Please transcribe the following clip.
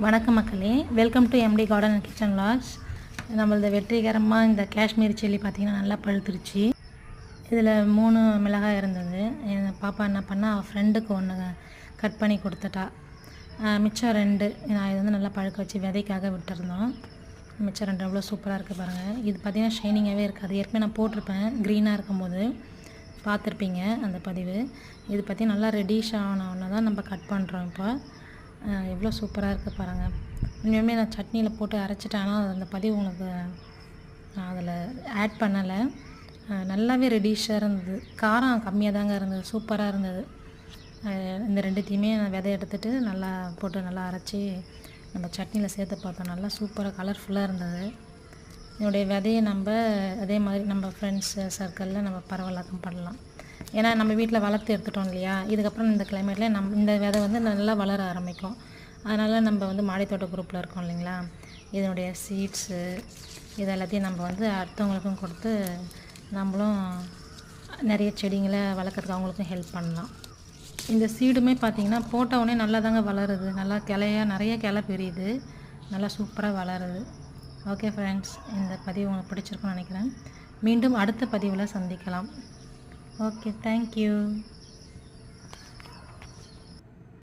வணக்கம் மக்களே. Welcome to MD garden and kitchen loss நம்மளது வெற்றிகரமாக இந்த காஷ்மீர் செல்லி பார்த்திங்கன்னா நல்லா பழுத்துருச்சு. இதில் மூணு மிளகாய் இருந்தது. என் பாப்பா என்ன பண்ணால் அவள் ஃப்ரெண்டுக்கு ஒன்று கட் பண்ணி கொடுத்துட்டா. மிச்சம் ரெண்டு. நான் இது வந்து நல்லா பழுக்க வச்சு விதைக்காக விட்டுருந்தோம். மிச்சம் ரெண்டு எவ்வளோ சூப்பராக இருக்குது பாருங்கள் இது பார்த்திங்கன்னா ஷைனிங்காகவே இருக்காது ஏற்கனவே நான் போட்டிருப்பேன். க்ரீனாக இருக்கும்போது பார்த்துருப்பீங்க அந்த பதிவு. இது பற்றி நல்லா ரெடிஷ் ஆனவுடனே தான் நம்ம கட் பண்ணுறோம் இப்போ. எவ்வளோ சூப்பராக இருக்குது பாருங்கள் இனிமேல் நான் சட்னியில் போட்டு அரைச்சிட்டேன். ஆனால் அந்த பதிவு உங்களுக்கு நான் அதில் ஆட் பண்ணலை. நல்லாவே ரெடிஷாக இருந்தது. காரம் கம்மியாக தாங்க இருந்தது. சூப்பராக இருந்தது. இந்த ரெண்டுத்தையுமே நான் விதை எடுத்துட்டு நல்லா போட்டு நல்லா அரைச்சி நம்ம சட்னியில் சேர்த்து பார்த்தோம். நல்லா சூப்பராக கலர்ஃபுல்லாக இருந்தது. என்னுடைய விதையை நம்ம அதே மாதிரி நம்ம ஃப்ரெண்ட்ஸ் சர்க்கிளில் நம்ம பரவலாக்கம் பண்ணலாம். ஏன்னா நம்ம வீட்டில் வளர்த்து எடுத்துட்டோம் இல்லையா? இதுக்கப்புறம் இந்த கிளைமேட்டில் நம் இந்த விதை வந்து நல்லா வளர ஆரம்பிக்கும். அதனால் நம்ம வந்து மாடித்தோட்ட குரூப்பில் இருக்கோம் இல்லைங்களா? இதனுடைய சீட்ஸு இது எல்லாத்தையும் நம்ம வந்து அடுத்தவங்களுக்கும் கொடுத்து நம்மளும் நிறைய செடிங்களை வளர்க்குறதுக்கு அவங்களுக்கும் ஹெல்ப் பண்ணலாம். இந்த சீடுமே பார்த்திங்கன்னா போட்ட உடனே நல்லா தாங்க வளருது. நல்லா கிளையாக நிறைய கிளை பெரியுது. நல்லா சூப்பராக வளருது. ஓகே ஃப்ரெண்ட்ஸ் இந்த பதிவு உங்களுக்கு பிடிச்சிருக்குன்னு நினைக்கிறேன். மீண்டும் அடுத்த பதிவில் சந்திக்கலாம். Okay thank you